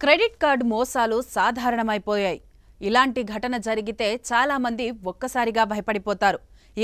Credit card మోసాలు సాధారణమైపోయాయి. ఇలాంటి ఘటన జరిగితే చాలామంది ఒక్కసారిగా భయపడిపోతారు.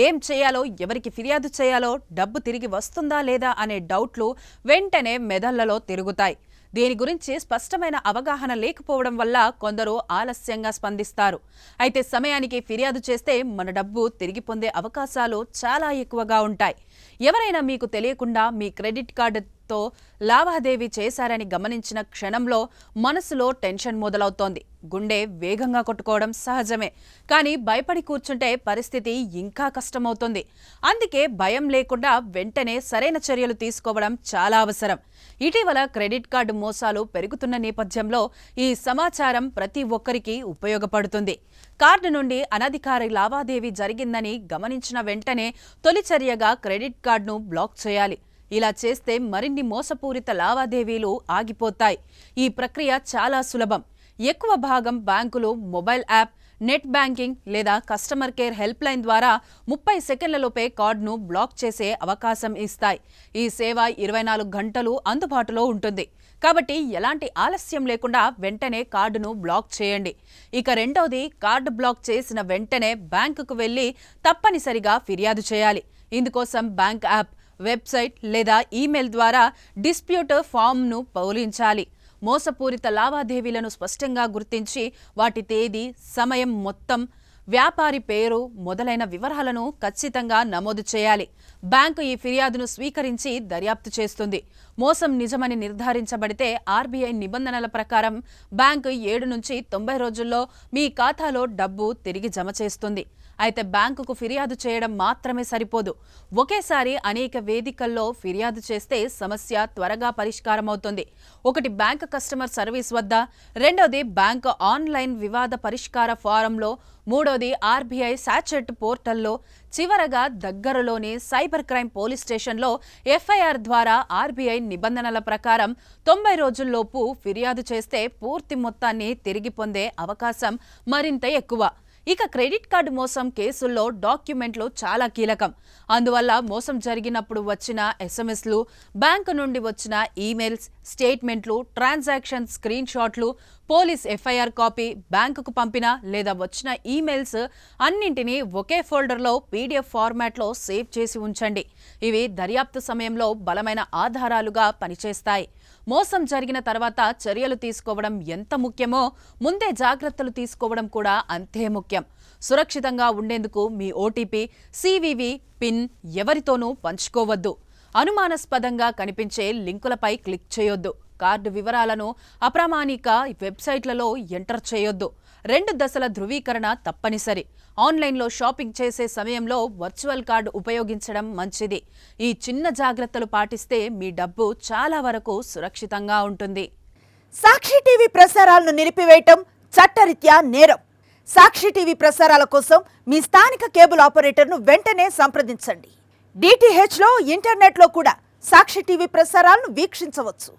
ఏం చేయాలో ఎవరికి ఫిర్యాదు చేయాలో డబ్బు తిరిగి వస్తుందా లేదా అనే డౌట్లు వెంటనే మెదళ్ళలో తిరుగుతాయి. దీని గురించి స్పష్టమైన అవగాహన లేకపోవడం వల్ల కొందరు ఆలస్యంగా స్పందిస్తారు. అయితే సమయానికి ఫిర్యాదు చేస్తే మన డబ్బు తిరిగి పొందే అవకాశాలు చాలా ఎక్కువగా ఉంటాయి. ఎవరైనా మీకు తెలియకుండా మీ క్రెడిట్ కార్డు తో లావాదేవీ చేశారని గమనించిన క్షణంలో మనసులో టెన్షన్ మొదలవుతోంది. గుండె వేగంగా కొట్టుకోవడం సహజమే. కానీ భయపడి కూర్చుంటే పరిస్థితి ఇంకా కష్టమవుతుంది. అందుకే భయం లేకుండా వెంటనే సరైన చర్యలు తీసుకోవడం చాలా అవసరం. ఇటీవల క్రెడిట్ కార్డు మోసాలు పెరుగుతున్న నేపథ్యంలో ఈ సమాచారం ప్రతి ఒక్కరికి ఉపయోగపడుతుంది. కార్డు నుండి అనధికారి లావాదేవీ జరిగిందని గమనించిన వెంటనే తొలి చర్యగా క్రెడిట్ కార్డును బ్లాక్ చేయాలి. ఇలా చేస్తే మరిన్ని మోసపూరిత లావాదేవీలు ఆగిపోతాయి. ఈ ప్రక్రియ చాలా సులభం. ఎక్కువ భాగం బ్యాంకులు మొబైల్ యాప్ నెట్ బ్యాంకింగ్ లేదా కస్టమర్ కేర్ హెల్ప్ లైన్ ద్వారా ముప్పై సెకండ్లలోపే కార్డును బ్లాక్ చేసే అవకాశం ఇస్తాయి. ఈ సేవ ఇరవై నాలుగు గంటలు అందుబాటులో ఉంటుంది. కాబట్టి ఎలాంటి ఆలస్యం లేకుండా వెంటనే కార్డును బ్లాక్ చేయండి. ఇక రెండవది కార్డు బ్లాక్ చేసిన వెంటనే బ్యాంకుకు వెళ్ళి తప్పనిసరిగా ఫిర్యాదు చేయాలి. ఇందుకోసం బ్యాంక్ యాప్ వెబ్సైట్ లేదా ఈమెయిల్ ద్వారా డిస్ప్యూట్ ఫామ్ను పౌలించాలి. మోసపూరిత లావాదేవీలను స్పష్టంగా గుర్తించి వాటి తేదీ సమయం మొత్తం వ్యాపారి పేరు మొదలైన వివరాలను ఖచ్చితంగా నమోదు చేయాలి. బ్యాంకు ఈ ఫిర్యాదును స్వీకరించి దర్యాప్తు చేస్తుంది. మోసం నిజమని నిర్ధారించబడితే ఆర్బీఐ నిబంధనల ప్రకారం బ్యాంకు ఏడు నుంచి తొంభై రోజుల్లో మీ ఖాతాలో డబ్బు తిరిగి జమ చేస్తుంది. అయితే బ్యాంకుకు ఫిర్యాదు చేయడం మాత్రమే సరిపోదు. ఒకేసారి అనేక వేదికల్లో ఫిర్యాదు చేస్తే సమస్య త్వరగా పరిష్కారం అవుతుంది ఒకటి బ్యాంక్ కస్టమర్ సర్వీస్ వద్ద రెండోది బ్యాంక్ ఆన్లైన్ వివాద పరిష్కార ఫారంలో మూడోది ఆర్బీఐ సాచెట్ పోర్టల్లో చివరగా దగ్గరలోని సైబర్ క్రైమ్ పోలీస్ స్టేషన్లో ఎఫ్ఐఆర్ ద్వారా ఆర్బీఐ నిబంధనల ప్రకారం తొంభై రోజుల్లోపు ఫిర్యాదు చేస్తే పూర్తి మొత్తాన్ని తిరిగి పొందే అవకాశం మరింత ఎక్కువ. ఇక క్రెడిట్ కార్డు మోసం కేసుల్లో డాక్యుమెంట్లు చాలా కీలకం. అందువల్ల మోసం జరిగినప్పుడు వచ్చిన ఎస్ఎంఎస్లు బ్యాంకు నుండి వచ్చిన ఈమెయిల్స్ స్టేట్మెంట్లు ట్రాన్సాక్షన్ స్క్రీన్ షాట్లు పోలీస్ ఎఫ్ఐఆర్ కాపీ బ్యాంకుకు పంపిన లేదా వచ్చిన ఈమెయిల్స్ అన్నింటినీ ఒకే ఫోల్డర్లో పీడిఎఫ్ ఫార్మాట్లో సేవ్ చేసి ఉంచండి. ఇవి దర్యాప్తు సమయంలో బలమైన ఆధారాలుగా పనిచేస్తాయి. మోసం జరిగిన తర్వాత చర్యలు తీసుకోవడం ఎంత ముఖ్యమో ముందే జాగ్రత్తలు తీసుకోవడం కూడా అంతే ముఖ్యం. సురక్షితంగా ఉండేందుకు మీ ఓటీపీ సివివి పిన్ ఎవరితోనూ పంచుకోవద్దు. అనుమానాస్పదంగా కనిపించే లింకులపై క్లిక్ చేయొద్దు. కార్డు వివరాలను అప్రామాణిక వెబ్సైట్లలో ఎంటర్ చేయొద్దు. రెండు దశల ధృవీకరణ తప్పనిసరి. ఆన్లైన్లో షాపింగ్ చేసే సమయంలో వర్చువల్ కార్డు ఉపయోగించడం మంచిది. ఈ చిన్న జాగ్రత్తలు పాటిస్తే మీ డబ్బు చాలా వరకు సురక్షితంగా ఉంటుంది. సాక్షి టీవీ ప్రసారాలను నిలిపివేయటం చట్టరీత్యా నేరం. సాక్షి టీవీ ప్రసారాల కోసం మీ స్థానిక కేబుల్ ఆపరేటర్ను వెంటనే సంప్రదించండి. డిటిహెచ్లో ఇంటర్నెట్లో కూడా సాక్షి టీవీ ప్రసారాలను వీక్షించవచ్చు.